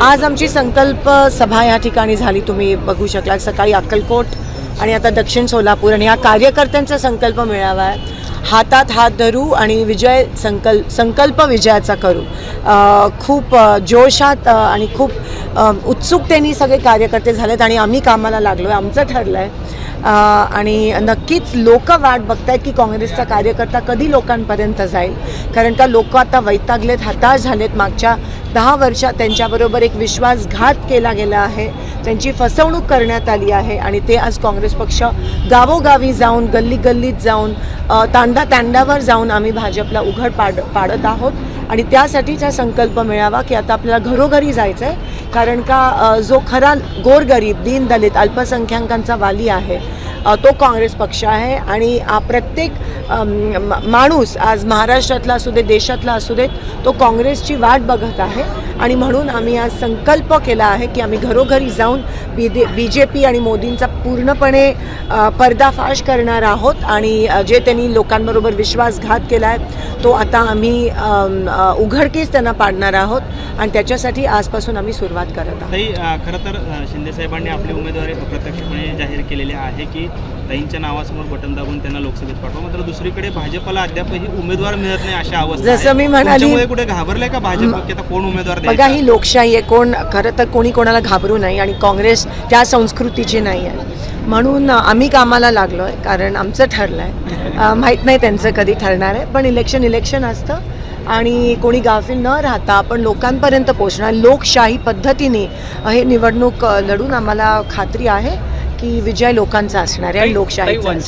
आज आमची संकल्प सभा या ठिकाणी झाली तुम्ही बघू शकला सकाळी अक्कलकोट आणि आता दक्षिण सोलापूर आणि या कार्यकर्त्यांचा संकल्प मिळावा आहे. हातात हात धरू आणि विजय संकल्प संकल्प विजयाचा करू. खूप जोशात आणि खूप उत्सुकतेने सगळे कार्यकर्ते झालेत आणि आम्ही कामाला लागलो आहे आमचं ठरलं आहे आणि नक्कीच लोक वाट बघतायत की काँग्रेसचा कार्यकर्ता कधी लोकांपर्यंत जाईल. कारण का लोक आता वैतागलेत हताश झालेत. मागच्या दहा वर्षात त्यांच्याबरोबर एक विश्वासघात केला गेला आहे. त्यांची फसवणूक करण्यात आली आहे आणि ते आज काँग्रेस पक्ष गावोगावी जाऊन गल्ली गल्लीत जाऊन तांडा तांड्यावर जाऊन आम्ही भाजपला उघड पाड पाडत आहोत. आणि त्यासाठीचा संकल्प मिळावा की आता आपल्याला घरोघरी जायचं आहे कारण का जो खरा गोरगरीब दीनदलित अल्पसंख्याकांचा वाली आहे तो काँग्रेस पक्ष आहे आणि प्रत्येक माणूस आज महाराष्ट्रातला असू दे देशातला असू देत तो काँग्रेसची वाट बघत आहे. आणि म्हणून आम्ही आज संकल्प केला आहे की आम्ही घरोघरी जाऊन बी दे बी जे पी आणि मोदींचा पूर्णपणे पर्दाफाश करणार आहोत. आणि जे त्यांनी लोकांबरोबर विश्वासघात केला आहे तो आता आम्ही उघडकीस त्यांना पाडणार आहोत. आणि त्याच्यासाठी आजपासून आम्ही सुरुवात करत आहोत. खरं तर शिंदे साहेबांनी आपली उमेदवारी प्रत्यक्षपणे जाहीर केलेली आहे की ताईंच्या नावासमोर बटन दाबून त्यांना लोकसभेत पाठवा. मात्र दुसरीकडे भाजपला अद्यापही उमेदवार मिळत नाही अशा अवस्था जसं. मी म्हणाली- कुठे घाबरलंय का भाजप? की आता कोण उमेदवार बघा? ही लोकशाही आहे. कोण खरं तर कोणी कोणाला घाबरू नाही आणि काँग्रेस त्या संस्कृतीची नाही आहे. म्हणून आम्ही कामाला लागलो आहे कारण आमचं ठरलं आहे माहीत नाही त्यांचं कधी ठरणार आहे पण इलेक्शन इलेक्शन असतं आणि कोणी गाफील न राहता आपण लोकांपर्यंत पोचणार लोकशाही पद्धतीने हे निवडणूक लढून आम्हाला खात्री आहे. की विजय लोकांचा असणार आहे आणि लोकशाहीचा असणार.